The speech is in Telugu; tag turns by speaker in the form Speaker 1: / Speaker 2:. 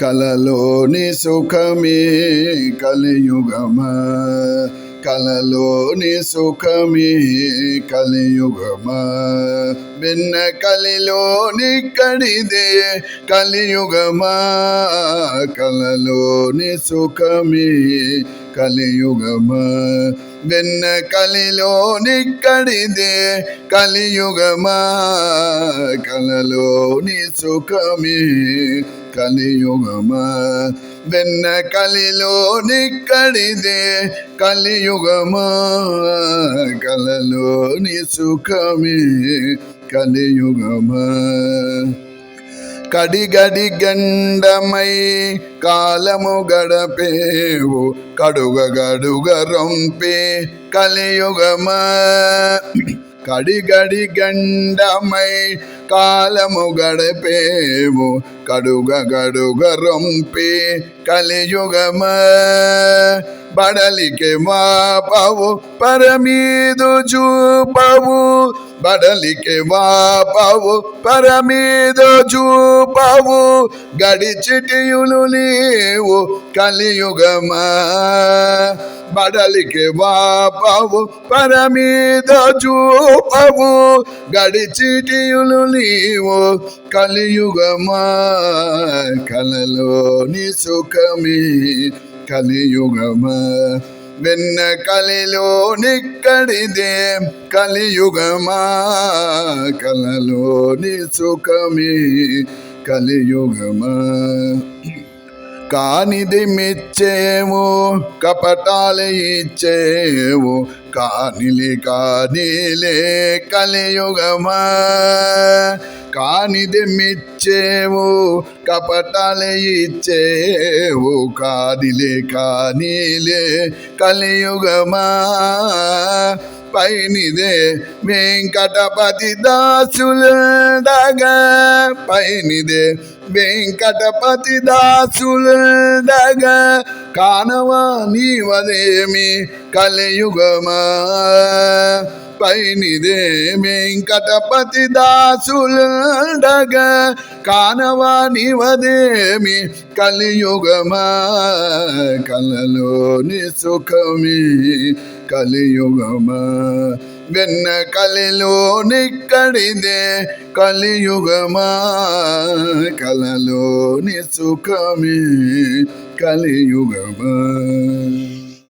Speaker 1: కలలోని సుఖమే కలియుగమ. కలలోని సుఖమే కలియుగమ. భిన్న కలిలోని కడిదే కలియుగమ. కలలోని సుఖమే కలియుగమ. భిన్న కలిలోని కడిదే కలియుగమ. కలలోని సుఖమే కలియుగమా వెన్న కలిలోని కడిదే కలియుగమా కలలోని సుఖమే కలియుగమా కడిగడి గండమై కాలము గడపేవు కడుగ గడుగ రొంపే కలియుగమా కడిగడి గండమై కాలము గడపేవు కడుగ గడుగ రొంపే కలియుగమ. బడలికి వాపవు పరమీదు చూపవు. బడలికి వాపవు పరమీదు చూపవు. గడిచిటియులు నీవు కలియుగమా. బడలికి వాపవు పరమీద చూపవు. గడిచిటియులు నీవు కలియుగమా కలలోని సుఖమే కలియుగమా. వెన్న కలిలో నిక్కడిదే కలియుగమా కలలోని సుఖమే కలియుగమా. కానిది మిచ్చేవు కపటాలు ఇచ్చేవు కానిలి కానిలే కలియుగమా. కానిది మిచ్చేవు కపటాలు ఇచ్చేవు కానిలే కానిలే కలియుగమా. పైనిదే వెంకటపతి దాసులుండగా పైనిదే వెంకటపతి దాసులుండగా కానవా నీవదేమి కలియుగమా? పైనిదే వెంకటపతి దాసులుండగా కానవా నీవదేమి కలియుగమా? కలలోని సుఖమే కలియుగమా వెన్న కలిలో నిక్కడిదే కలియుగమా కలలోని సుఖమే కలియుగమా